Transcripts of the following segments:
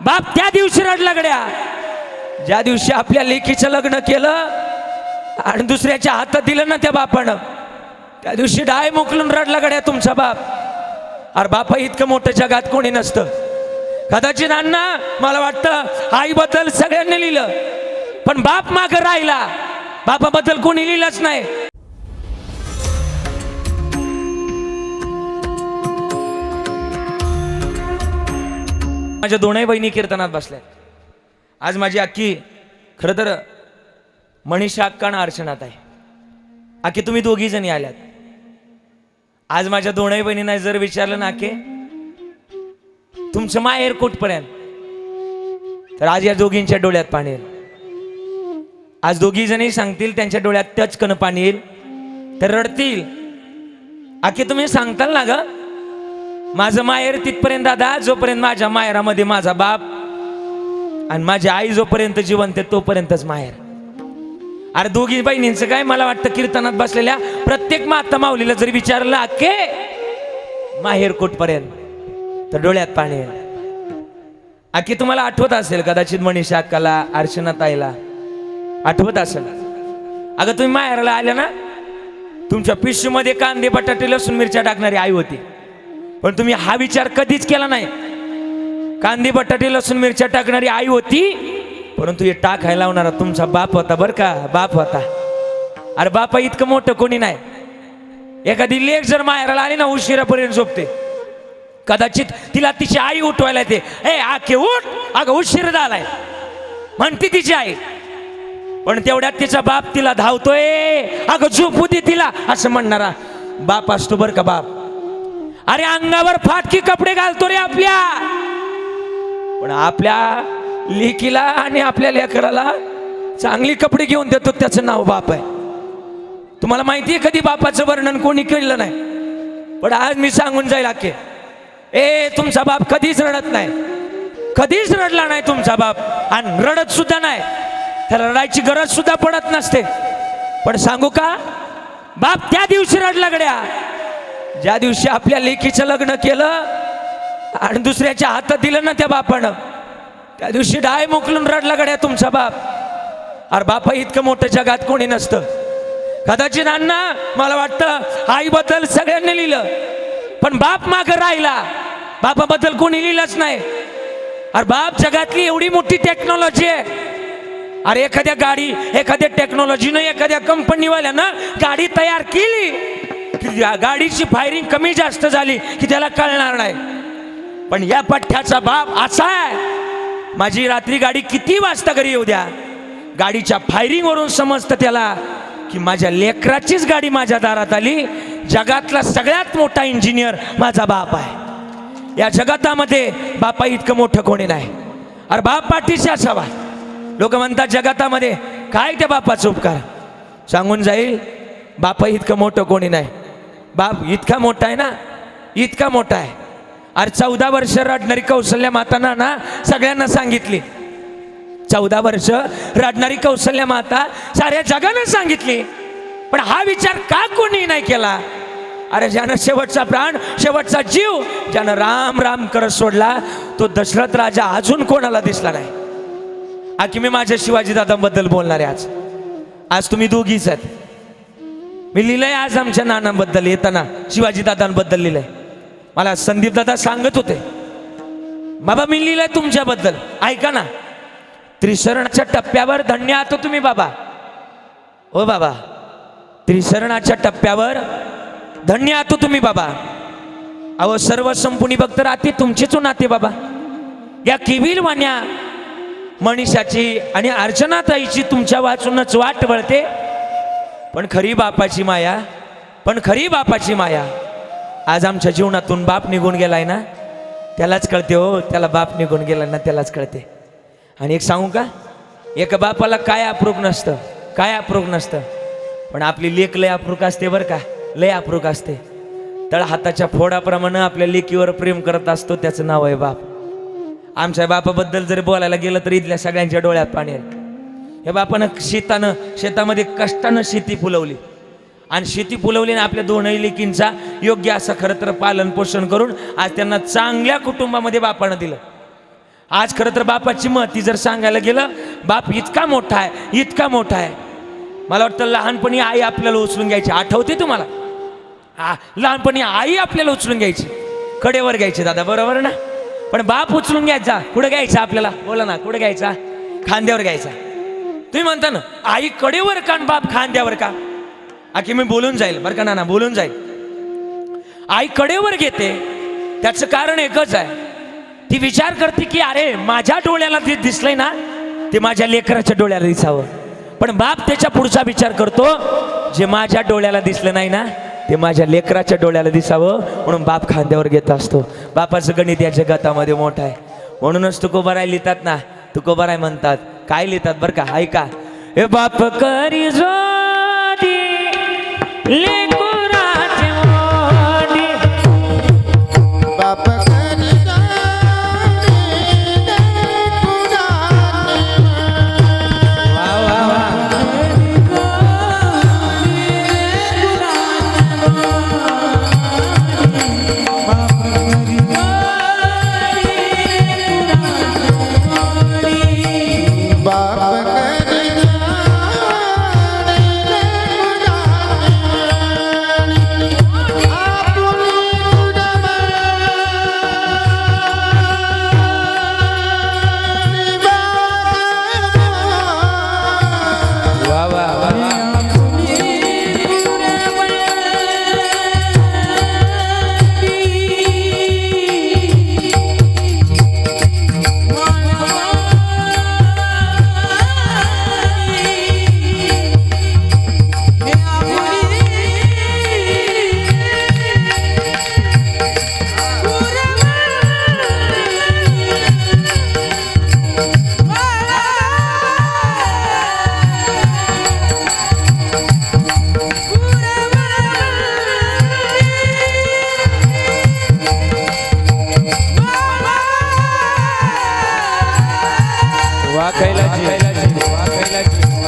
बाप त्या दिवशी रडला गड्या. ज्या दिवशी आपल्या लेकीचं लग्न केलं आणि दुसऱ्याच्या हातात दिलं ना त्या बापानं त्या दिवशी डाय मोकलून रडला गड्या तुमचा बाप. अरे बापा इतकं मोठं जगात कोणी नसतं. कदाचित अण्णा मला वाटतं आईबद्दल सगळ्यांनी लिहिलं पण बाप मागं राहिला. बापाबद्दल कोणी लिहिलंच नाही. माझ्या दोनही बहिणी कीर्तनात बसल्या. आज माझी अक्की खरं तर मनीषा अक्का अर्चनात आहे. अक्की तुम्ही दोघी जणी आल्यात. आज माझ्या दोनही बहिणींना जर विचारलं ना अक्के तुमचं माहेर कुठपर्यंत? तर आज या दोघींच्या डोळ्यात पाणी येईल. आज दोघी जणी सांगतील त्यांच्या डोळ्यात टचकन पाणी येईल. तर रडतील. आखे तुम्ही सांगताल ना ग? माझं माहेर तिथपर्यंत दादा जोपर्यंत माझ्या माहेरामध्ये माझा बाप आणि माझी आई जोपर्यंत जिवंत तोपर्यंतच माहेर. अरे दोघी बहिणींचं काय मला वाटतं कीर्तनात बसलेल्या प्रत्येक माता माऊलीला जरी विचारलं अख्खे माहेर कुठपर्यंत? तर डोळ्यात पाणी येईल. तुम्हाला आठवत असेल कदाचित मनीषा अक्काला अर्चना ताईला? आठवत असेल? अगं तुम्ही माहेराला आल्या ना तुमच्या पिशवीमध्ये कांदे बटाटे लसूण मिरच्या टाकणारी आई होती. पण तुम्ही हा विचार कधीच केला नाही. कांदे बटाटे लसूण मिरच्या टाकणारी आई होती परंतु हे टाकायला लावणारा तुमचा बाप होता बरं का? बाप होता. अरे बापा इतकं मोठं कोणी नाही. एखादी लेख जर माहेराला आली ना उशिरापर्यंत झोपते. कदाचित तिला तिची आई उठवायला येते. ए आखे उठ. अगं उशीर झालाय. म्हणते तिची आई. पण तेवढ्यात तिचा बाप तिला धावतोय. अगं झोपू दे तिला. असं म्हणणारा बाप असतो बर का बाप? अरे अंगावर फाटकी कपडे घालतो रे आपल्या. पण आपल्या लेकीला आणि आपल्या लेकराला चांगली कपडे घेऊन देतो त्याचं नाव बाप आहे. तुम्हाला माहिती आहे कधी बापाचं वर्णन कोणी केलं नाही? पण आज मी सांगून जाईल आखे. ए तुमचा बाप कधीच रडत नाही. कधीच रडला नाही तुमचा बाप. आणि रडत सुद्धा नाही. त्याला रडायची गरज सुद्धा पडत नसते. पण सांगू का? बाप त्या दिवशी रडला गड्या. ज्या दिवशी आपल्या लेकीचं लग्न केलं आणि दुसऱ्याच्या हातात दिलं ना त्या बापानं त्या दिवशी डाय मोकलून रडला गड्या तुमचा बाप. अरे बापा इतकं मोठं जगात कोणी नसतं. कदाचित अण्णा मला वाटतं आईबद्दल सगळ्यांनी लिहिलं पण बाप माग राहिला. बापाबद्दल कोणी लिहिलंच नाही. अरे बाप जगातली एवढी मोठी टेक्नॉलॉजी आहे. अरे एखाद्या गाडी एखाद्या टेक्नॉलॉजीनं एखाद्या कंपनीवाल्यानं गाडी तयार केली. गाडीची फायरिंग कमी जास्त झाली की त्याला कळणार नाही. पण या पठ्ठ्याचा बाप असा आहे माझी रात्री गाडी किती वाजता घरी येऊ द्या? गाडीच्या फायरिंगवरून समजतं त्याला की माझ्या लेकराचीच गाडी माझ्या दारात आली. जगातला सगळ्यात मोठा इंजिनियर माझा बाप आहे. या जगातामध्ये बापा इतकं मोठं कोणी नाही. अरे बाप पाठीशी असावा. लोक म्हणतात जगातामध्ये काय त्या बापाचा उपकार? सांगून जाईल बापा इतकं मोठं कोणी नाही. बाप इतका मोठा आहे ना? इतका मोठा आहे. अरे चौदा वर्ष रडणारी कौशल्य माताना ना सगळ्यांना सांगितली. चौदा वर्ष रडणारी कौशल्य माता साऱ्या जगानं सांगितली. पण हा विचार का कोणी नाही केला? अरे ज्यानं शेवटचा प्राण शेवटचा जीव ज्यानं राम राम करत सोडला तो दशरथ राजा अजून कोणाला दिसला नाही? आकी मी माझ्या शिवाजी दादांबद्दल बोलणार आहे आज? आज तुम्ही दोघीच आहेत. मी लिहिलंय आज आमच्या नानांबद्दल येताना शिवाजी दादांबद्दल लिहिलंय. मला संदीप दादा सांगत होते बाबा मी लिहिलंय तुमच्याबद्दल ऐका ना. त्रिशरणाच्या टप्प्यावर धन्य आहात तुम्ही बाबा. हो बाबा. त्रिशरणाच्या टप्प्यावर धन्य आहात तुम्ही बाबा. अहो सर्व संपुणी भक्त राहते तुमचीच हो नाते बाबा. या किविल वाण्या मनीषाची आणि अर्चनाताईची तुमच्या वाचूनच वाट वळते. पण खरी बापाची माया पण खरी बापाची माया. आज आमच्या जीवनातून बाप निघून गेलाय ना त्यालाच कळते हो त्याला बाप निघून गेला ना त्यालाच कळते. आणि एक सांगू का? एका बापाला काय अप्रूप नसतं काय अप्रूप नसतं. पण आपली लेख लय अप्रूक असते बरं का लय अप्रूक असते. तळ हाताच्या फोडाप्रमाणे आपल्या लेकीवर प्रेम करत असतो त्याचं नाव आहे बाप. आमच्या बापाबद्दल जर बोलायला गेलं तर इथल्या सगळ्यांच्या डोळ्यात पाणी आहे. हे बापानं शेतानं शेतामध्ये कष्टानं शेती फुलवली. आणि शेती फुलवली आणि आपल्या दोनही लेकींचा योग्य असं खरं तर पालन पोषण करून आज त्यांना चांगल्या कुटुंबामध्ये बापानं दिलं. आज खरं तर बापाची महती जर सांगायला गेलं बाप इतका मोठा आहे इतका मोठा आहे. मला वाटतं लहानपणी आई आपल्याला उचलून घ्यायची. आठवते तुम्हाला? हा लहानपणी आई आपल्याला उचलून घ्यायची. कडेवर घ्यायची दादा बरोबर ना? पण बाप उचलून घ्यायचा. कुठं घ्यायचा आपल्याला? बोला ना कुठं घ्यायचा? खांद्यावर घ्यायचा. तुम्ही म्हणता ना आई कडेवर का बाप खांद्यावर का? आखी मी बोलून जाईल बरं का ना ना बोलून जाईल. आई कडेवर घेते त्याचं कारण एकच आहे. ती विचार करते की अरे माझ्या डोळ्याला ते दिसलंय ना ते माझ्या लेकराच्या डोळ्याला दिसावं. पण बाप त्याच्या पुढचा विचार करतो जे माझ्या डोळ्याला दिसलं नाही ना ते माझ्या लेकराच्या डोळ्याला दिसावं. म्हणून बाप खांद्यावर घेत असतो. बापाचं गणित या जगातामध्ये मोठं आहे. म्हणूनच तुकोबाराय लिहितात ना तुकोबाराय म्हणतात काय लिहितात बरं का? ऐका. हे बाप करी जो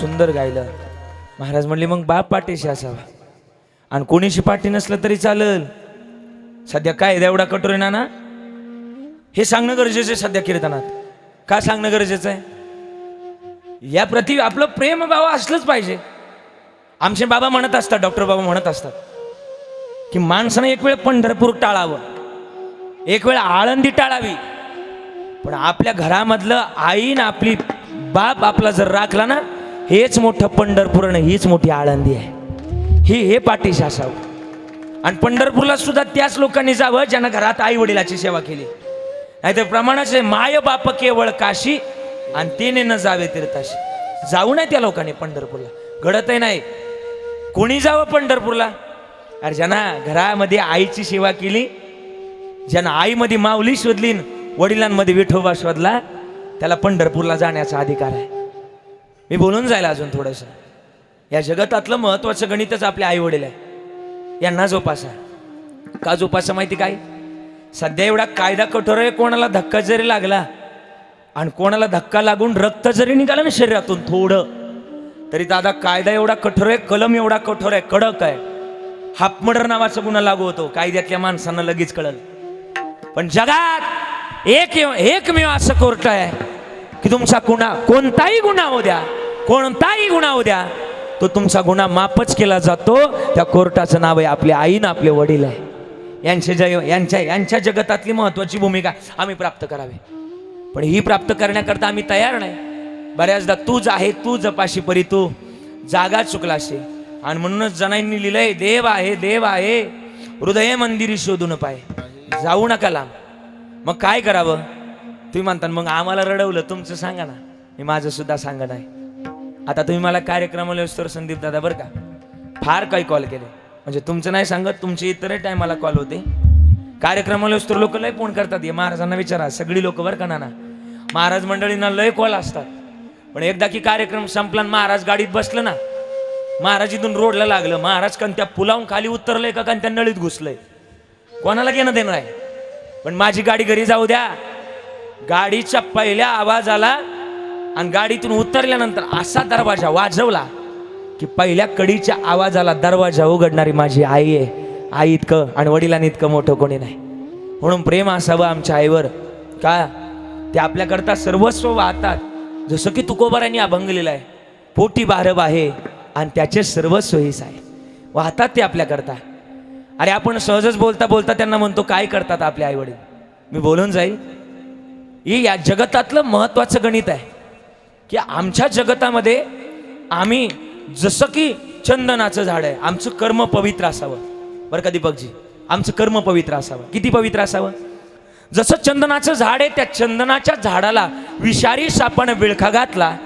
सुंदर गायलं. महाराज म्हणले मग बाप पाठीशी असावा. आणि कोणीशी पाठी नसलं तरी चालल. सध्या काय एवढा कठोर आहे ना ना हे सांगणं गरजेचं आहे सध्या कीर्तनात. का सांगणं गरजेचं आहे? या प्रति आपलं प्रेम भाव असलंच पाहिजे. आमचे बाबा म्हणत असतात डॉक्टर बाबा म्हणत असतात की माणसानं एक वेळ पंढरपूर टाळावं. एक वेळ आळंदी टाळावी. पण आपल्या घरामधलं आईन आपली बाप आपला जर राखला ना हेच मोठं पंढरपूर आणि हीच मोठी आळंदी आहे. ही हे पाठीशी असावं आणि पंढरपूरला सुद्धा त्याच लोकांनी जावं ज्यांना घरात आई वडिलाची सेवा केली. नाहीतर प्रमाणाचे माय बाप केवळ काशी आणि तेने न जावे तीर्थाशी. जाऊ नाही त्या लोकांनी पंढरपूरला. घडतही नाही. कोणी जावं पंढरपूरला? अरे ज्यांना घरामध्ये आईची सेवा केली ज्यांना आईमध्ये माऊली शोधली वडिलांमध्ये विठोबा शोधला त्याला पंढरपूरला जाण्याचा अधिकार आहे. मी बोलून जायला अजून थोडंसं. या जगतातलं महत्त्वाचं गणितच आपले आई वडील आहे. यांना जोपासा. का जोपासा माहिती काय? सध्या एवढा कायदा कठोर आहे कोणाला धक्का जरी लागला आणि कोणाला धक्का लागून रक्त जरी निघालं ना शरीरातून थोडं तरी दादा कायदा एवढा कठोर आहे कलम एवढा कठोर आहे कडक आहे. हाफ मर्डर नावाचा गुन्हा लागू होतो कायद्यातल्या माणसांना लगेच कळल. पण जगात एक एकमेव असं कोर्ट आहे की तुमचा गुन्हा कोणताही गुन्हा हो द्या. कोणताही गुन्हा होऊ द्या तो तुमचा गुन्हा माफच केला जातो. त्या कोर्टाचं नाव आहे आपले आईनं आपले वडील आहे. यांच्या जय यांच्या यांच्या जगतातली महत्वाची भूमिका आम्ही प्राप्त करावी. पण ही प्राप्त करण्याकरता आम्ही तयार नाही. बऱ्याचदा तूच आहे तू जपाशी परी तू. जागा चुकलाशी. आणि म्हणूनच जणांनी लिहिलंय देव आहे देव आहे. हृदय मंदिरी शोधून पाय. जाऊ नका लांब. मग काय करावं? तुम्ही म्हणता मग आम्हाला रडवलं तुमचं सांगा ना. मी माझं सुद्धा सांगत आहे. आता तुम्ही मला कार्यक्रमाला तर संदीप दादा बरं का? फार काही कॉल केले. म्हणजे तुमचं नाही सांगत तुमचे इतरही टायमाला कॉल होते. कार्यक्रमाला तर लोक लय फोन करतात. हे महाराजांना विचारा सगळी लोक बरं का नाना? महाराज मंडळींना लय कॉल असतात. पण एकदा की कार्यक्रम संपला आणि महाराज गाडीत बसलं ना महाराज इथून रोडला लागलं. महाराज कारण त्या पुलावून खाली उतरलंय का कारण त्या नळीत घुसलंय? कोणाला घेणं देणं आहे? पण माझी गाडी घरी जाऊ द्या. गाडीच्या पहिल्या आवाजाला आणि गाडीतून उतरल्यानंतर असा दरवाजा वाजवला की पहिल्या कडीच्या आवाजाला दरवाजा उघडणारी माझी आई आहे. आई इतकं आणि वडिलांनी इतकं मोठं कोणी नाही. म्हणून प्रेम असावं आमच्या आईवर. का? ते आपल्याकरता सर्वस्व वाहतात. जसं की तुकोबारांनी अभंग लिहिला आहे पोटी बारब आहे आणि त्याचे सर्वस्व हीच आहे. वाहतात ते आपल्याकरता. अरे आपण सहजच बोलता बोलता त्यांना म्हणतो काय करतात आपले आईवडील? मी बोलून जाईल हे या जगतातलं महत्वाचं गणित आहे. की आमच्या जगतामध्ये आम्ही जसं की चंदनाचं झाड आहे आमचं कर्म पवित्र असावं. बरं का दीपकजी? आमचं कर्म पवित्र असावं. किती पवित्र असावं? जसं चंदनाचं झाड आहे त्या चंदनाच्या झाडाला विषारी सापानं विळखा घातला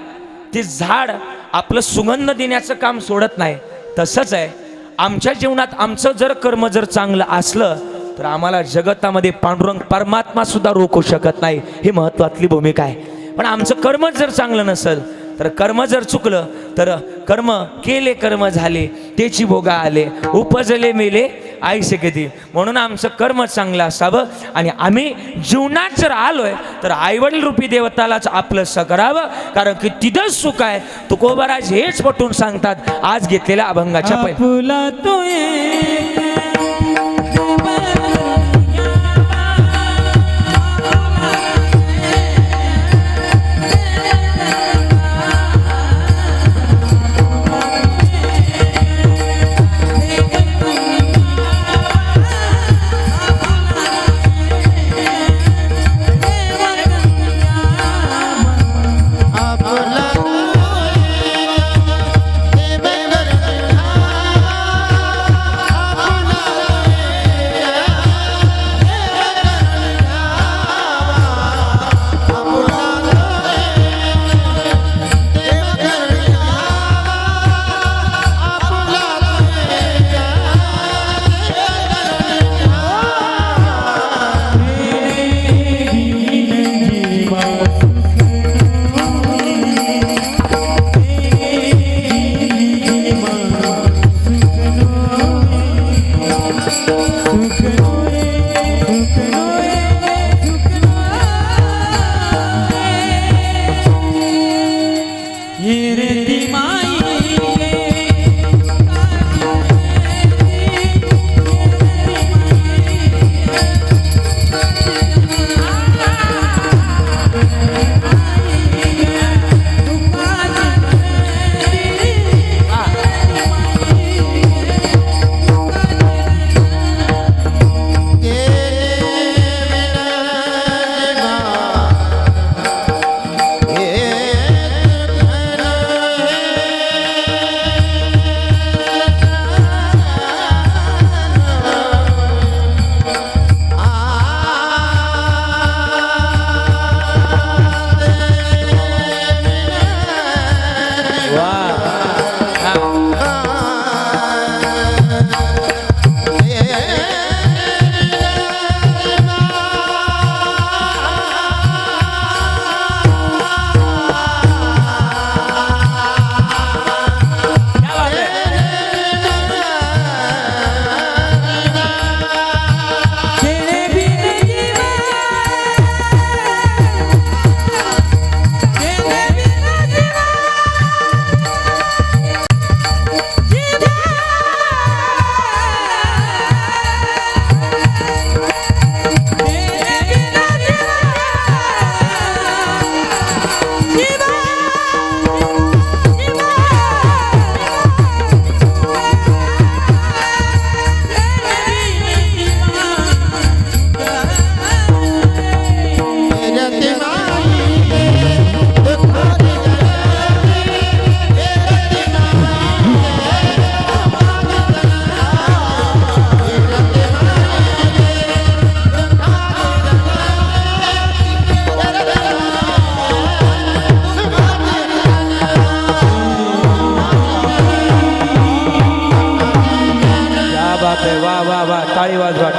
ते झाड आपलं सुगंध देण्याचं काम सोडत नाही. तसंच आहे आमच्या जीवनात आमचं जर कर्म जर चांगलं असलं तर आम्हाला जगतामध्ये पांडुरंग परमात्मा सुद्धा रोखू शकत नाही. ही महत्वातली भूमिका आहे. पण आमचं कर्म जर चांगलं नसेल तर कर्म जर चुकलं तर कर्म केले कर्म झाले तेची भोगा आले उपजले मेले आईसे किती म्हणून आमचं कर्म चांगलं असावं आणि आम्ही जीवनात जर आलोय तर आईवडील रूपी देवतालाच आपलं करावं कारण की तिथंच सुख आहे. तुकोबराज हेच पटून सांगतात आज घेतलेल्या अभंगाच्या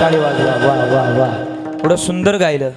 टाळी वाजवा वा वा वा एवढं सुंदर गायलं.